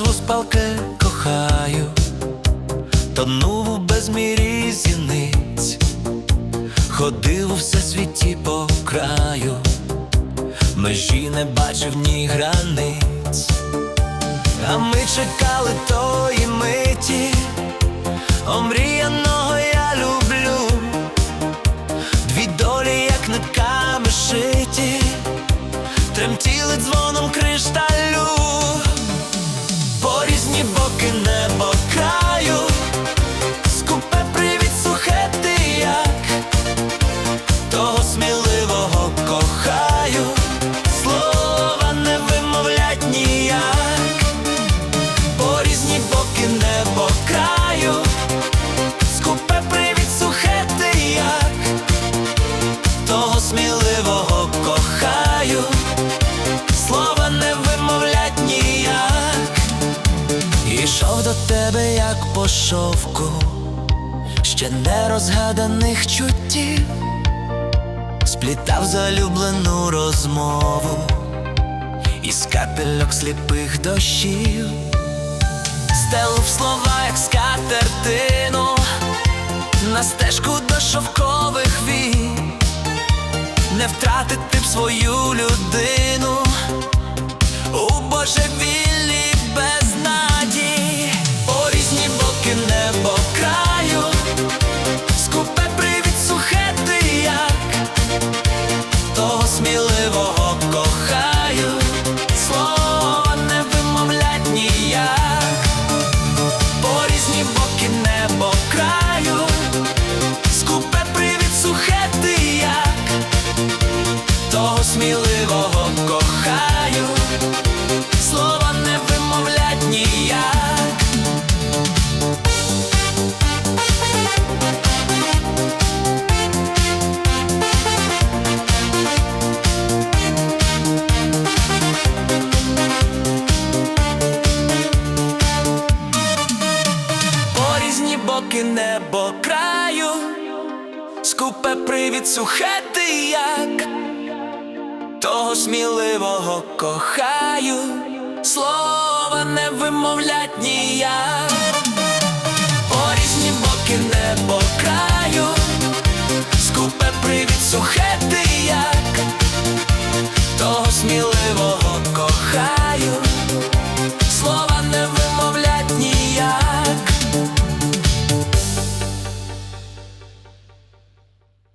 Зривав спалки кохаю, тонув у безмірі зіниць, ходив у всесвіті по краю, межі не бачив ні границь, а ми чекали тої миті, омріяного Різні боки небо Ішов до тебе, як по шовку, ще не розгаданих чуттів, сплітав залюблену розмову із капельок сліпих дощів, стелив слова, як скатертину, на стежку до шовкових вій, не втратити б свою людину у божевіллі високе небо краю, скупе привід сухе ти як того сміливого кохаю, слова не вимовлять ніяк, по різні боки небо краю, скупе привід сухе ти як того сміливого.